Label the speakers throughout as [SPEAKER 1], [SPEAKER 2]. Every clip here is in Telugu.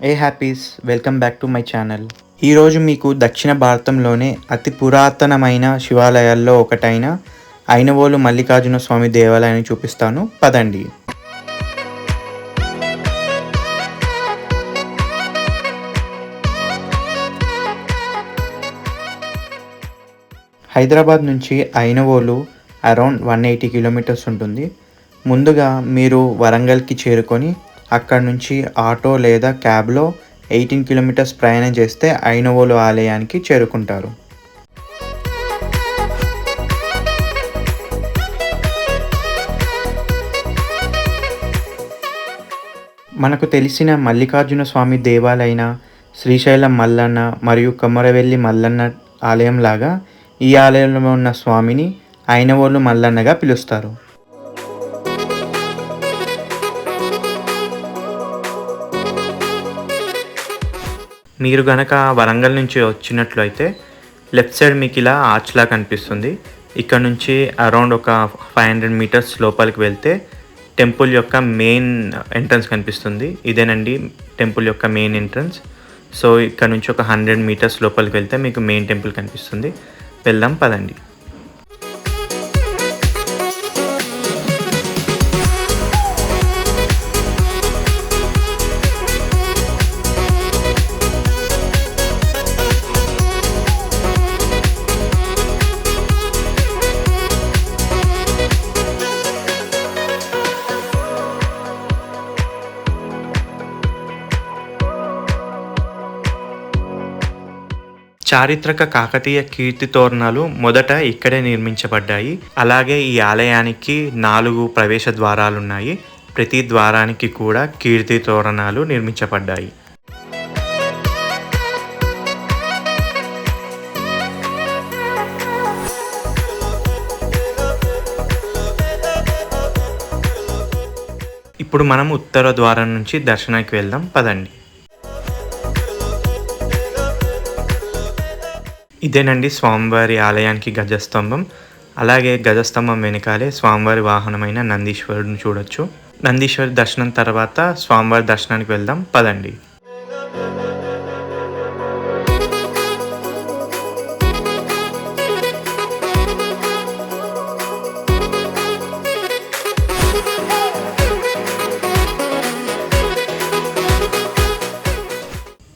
[SPEAKER 1] Hey happies welcome back to my channel ఈరోజు మీకు దక్షిణ భారతంలోనే అతి పురాతనమైన శివాలయాల్లో ఒకటైన ఐనవోలు మల్లికార్జున స్వామి దేవాలయాన్ని చూపిస్తాను. పదండి. హైదరాబాద్ నుంచి Ainavolu around one eighty kilometres ఉంటుంది. ముందుగా మీరు వరంగల్కి చేరుకొని అక్కడ నుంచి ఆటో లేదా క్యాబ్లో ఎయిటీన్ కిలోమీటర్స్ ప్రయాణం చేస్తే ఐనవోలు ఆలయానికి చేరుకుంటారు. మనకు తెలిసిన మల్లికార్జున స్వామి దేవాలైన శ్రీశైలం మల్లన్న మరియు కమ్మరవెల్లి మల్లన్న ఆలయం లాగా ఈ ఆలయంలో ఉన్న స్వామిని ఐనవోలు మల్లన్నగా పిలుస్తారు. మీరు గనక వరంగల్ నుంచి వచ్చినట్లయితే లెఫ్ట్ సైడ్ మీకు ఇలా ఆర్చ్లా కనిపిస్తుంది. ఇక్కడ నుంచి అరౌండ్ ఒక ఫైవ్ హండ్రెడ్ మీటర్స్ లోపలికి వెళ్తే టెంపుల్ యొక్క మెయిన్ ఎంట్రన్స్ కనిపిస్తుంది. ఇదేనండి టెంపుల్ యొక్క మెయిన్ ఎంట్రన్స్. సో ఇక్కడ నుంచి ఒక హండ్రెడ్ మీటర్స్ లోపలికి వెళ్తే మీకు మెయిన్ టెంపుల్ కనిపిస్తుంది. వెళ్దాం పదండి. చారిత్రక కాకతీయ కీర్తి తోరణాలు మొదట ఇక్కడే నిర్మించబడ్డాయి. అలాగే ఈ ఆలయానికి నాలుగు ప్రవేశ ద్వారాలు ఉన్నాయి ప్రతి ద్వారానికి కూడా కీర్తి తోరణాలు నిర్మించబడ్డాయి. ఇప్పుడు మనం ఉత్తర ద్వారం నుంచి దర్శనానికి వెళ్దాం. పదండి. ఇదేనండి స్వామివారి ఆలయానికి గజస్తంభం. అలాగే గజస్తంభం వెనకాలే స్వామివారి వాహనమైన నందీశ్వరుడిని చూడొచ్చు. నందీశ్వరి దర్శనం తర్వాత స్వామివారి దర్శనానికి వెళ్దాం. పదండి.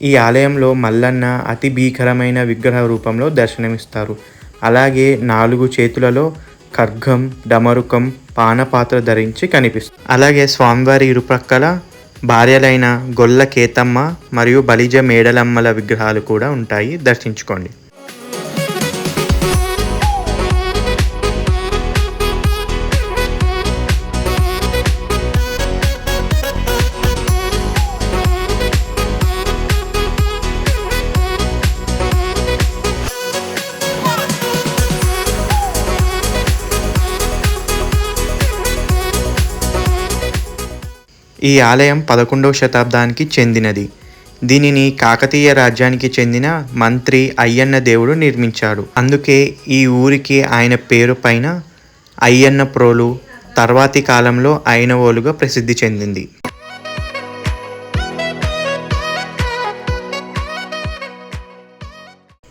[SPEAKER 1] ఈ ఆలయంలో మల్లన్న అతి భీకరమైన విగ్రహ రూపంలో దర్శనమిస్తారు. అలాగే నాలుగు చేతులలో ఖర్గం డమరుకం పానపాత్ర ధరించి కనిపిస్తుంది. అలాగే స్వామివారి ఇరుప్రక్కల భార్యలైన గొల్ల కేతమ్మ మరియు బలిజ మేడలమ్మల విగ్రహాలు కూడా ఉంటాయి. దర్శించుకోండి. ఈ ఆలయం పదకొండవ శతాబ్దానికి చెందినది. దీనిని కాకతీయ రాజ్యానికి చెందిన మంత్రి అయ్యన్న దేవుడు నిర్మించాడు. అందుకే ఈ ఊరికి ఆయన పేరు పైన అయ్యన్న ప్రోలు తర్వాతి కాలంలో అయినవోలుగా ప్రసిద్ధి చెందింది.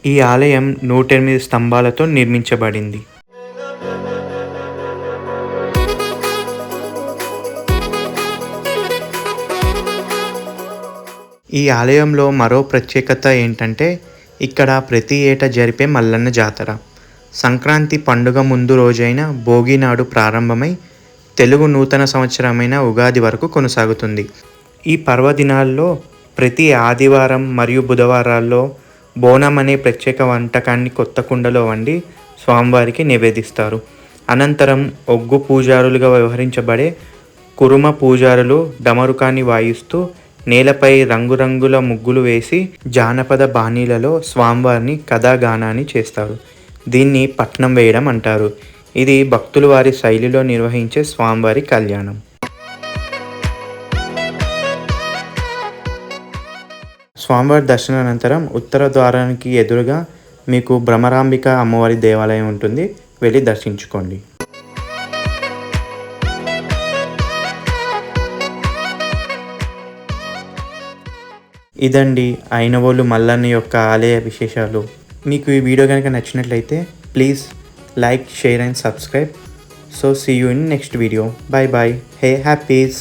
[SPEAKER 1] ఈ ఆలయం నూట ఎనిమిది స్తంభాలతో నిర్మించబడింది. ఈ ఆలయంలో మరో ప్రత్యేకత ఏంటంటే ఇక్కడ ప్రతి ఏటా జరిపే మల్లన్న జాతర. సంక్రాంతి పండుగ ముందు రోజైన భోగి నాడు ప్రారంభమై తెలుగు నూతన సంవత్సరమైన ఉగాది వరకు కొనసాగుతుంది. ఈ పర్వదినాల్లో ప్రతి ఆదివారం మరియు బుధవారాల్లో బోనం అనే ప్రత్యేక వంటకాన్ని కొత్త కుండలో వండి స్వామివారికి నివేదిస్తారు. అనంతరం ఒగ్గు పూజారులుగా వ్యవహరించబడే కురుమ పూజారులు డమరుకాన్ని వాయిస్తూ నేలపై రంగురంగుల ముగ్గులు వేసి జానపద బాణీలలో స్వామివారిని కథాగానాన్ని చేస్తారు. దీన్ని పట్నం వేయడం అంటారు. ఇది భక్తులు వారి శైలిలో నిర్వహించే స్వామివారి కళ్యాణం. స్వామివారి దర్శనానంతరం ఉత్తర ద్వారానికి ఎదురుగా మీకు భ్రమరాంబిక అమ్మవారి దేవాలయం ఉంటుంది. వెళ్ళి దర్శించుకోండి. ఇదండి అయినవోలు మల్లన్న యొక్క ఆలయ విశేషాలు. మీకు ఈ వీడియో కనుక నచ్చినట్లయితే please like share and subscribe. So see you in next video bye bye hey happies